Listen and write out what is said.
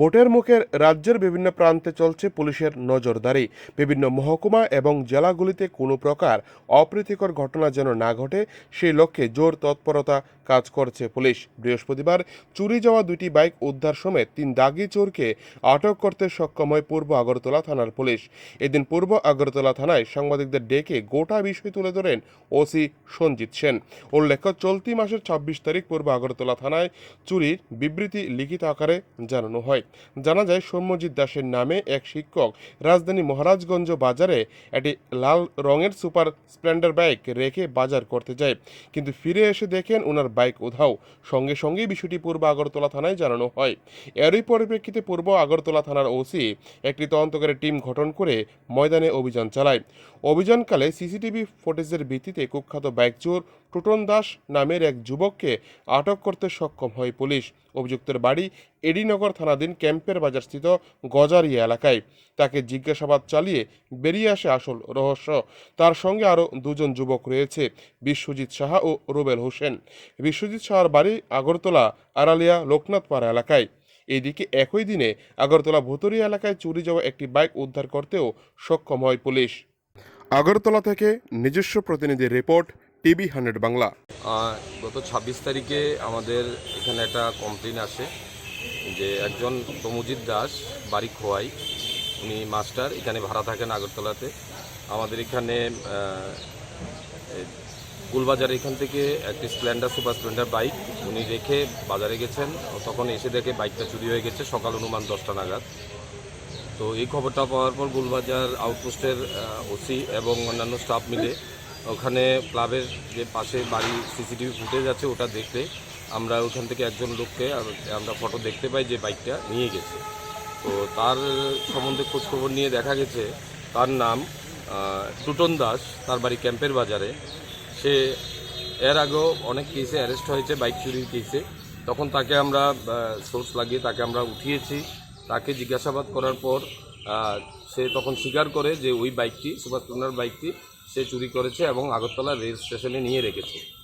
ভোটের মুখের রাজ্যের বিভিন্ন প্রান্তে চলছে পুলিশের নজরদারি। বিভিন্ন মহকুমা এবং জেলাগুলিতে কোনো প্রকার অপ্রীতিকর ঘটনা যেন না ঘটে, সেই লক্ষ্যে জোর তৎপরতা কাজ করছে পুলিশ। বৃহস্পতিবার চুরি যাওয়া দুটি বাইক উদ্ধার সমেত তিন দাগি চোরকে আটক করতে সক্ষম হয় পূর্ব আগরতলা থানার পুলিশ। এদিন পূর্ব আগরতলা থানায় সাংবাদিকদের ডেকে গোটা বিষয় তুলে ধরেন ওসি সঞ্জিত সেন। উল্লেখ্য, চলতি মাসের ছাব্বিশ তারিখ পূর্ব আগরতলা থানায় চুরির বিবৃতি লিখিত আকারে জানানো হয়। জানা যায়, সৌম্যজিৎ দাসের নামে এক শিক্ষক রাজধানী মহারাজগঞ্জ বাজারে একটি লাল রঙের সুপার স্প্লেন্ডার বাইক রেখে বাজার করতে যায়। কিন্তু ফিরে এসে দেখেন ওনার বাইক উধাও। সঙ্গে সঙ্গেই বিষয়টি পূর্ব আগরতলা থানায় জানানো হয়। এরই পরিপ্রেক্ষিতে পূর্ব আগরতলা থানার ওসি একটি তদন্তকারী টিম গঠন করে ময়দানে অভিযান চালায়। অভিযানকালে সিসিটিভি ফুটেজের ভিত্তিতে কুখ্যাত বাইক চোর টুটন দাস নামের এক যুবককে আটক করতে সক্ষম হয় পুলিশ। অভিযুক্তের বাড়ি এডিনগর থানাধীন ক্যাম্পের বাজারস্থিত গজারিয়া এলাকায়। তাকে জিজ্ঞাসাবাদ চালিয়ে বেরিয়ে আসে আসল রহস্য। তার সঙ্গে আরও দুজন যুবক রয়েছে, বিশ্বজিৎ সাহা ও রুবেল হোসেন। বিশ্বজিৎ সাহার বাড়ি আগরতলা, আড়ালিয়া, লোকনাথপাড়া এলাকায়। এদিকে একই দিনে আগরতলা ভুতুরিয়া এলাকায় চুরি যাওয়া একটি বাইক উদ্ধার করতেও সক্ষম হয় পুলিশ। আগরতলা থেকে নিজস্ব প্রতিনিধির রিপোর্ট টিভি হান্ড্রেড বাংলা। গত ছাব্বিশ তারিখে আমাদের এখানে একটা কমপ্লেন আসে যে একজন তমুজিৎ দাস বাড়ি খোয়াই। উনি মাস্টার এখানে ভাড়া থাকেন আগরতলাতে। আমাদের এখানে গুলবাজার এখান থেকে একটি স্প্লেন্ডার সুপার স্প্লেন্ডার বাইক উনি রেখে বাজারে গেছেন। তখন এসে দেখে বাইকটা চুরি হয়ে গেছে, সকাল অনুমান দশটা নাগাদ। তো এই খবরটা পাওয়ার পর গুলবাজার আউটপোস্টের ওসি এবং অন্যান্য স্টাফ মিলে ওখানে ক্লাবের যে পাশে বাড়ি সিসিটিভি ফুটেজ আছে, ওটা দেখতে আমরা ওখান থেকে একজন লোককে আমরা ফটো দেখতে পাই যে বাইকটা নিয়ে গেছে। তো তার সম্বন্ধে খোঁজখবর নিয়ে দেখা গেছে, তার নাম টুটন দাস, তার বাড়ি ক্যাম্পের বাজারে। সে এর আগেও অনেক কেসে অ্যারেস্ট হয়েছে বাইক চুরির কেসে তখন তাকে আমরা সোর্স লাগিয়ে তাকে আমরা উঠিয়েছি। তাকে জিজ্ঞাসাবাদ করার পর সে তখন স্বীকার করে যে ওই বাইকটি, সুভাষ বাইকটি সে চুরি করেছে এবং আগরতলা রেল স্টেশনে নিয়ে রেখেছে।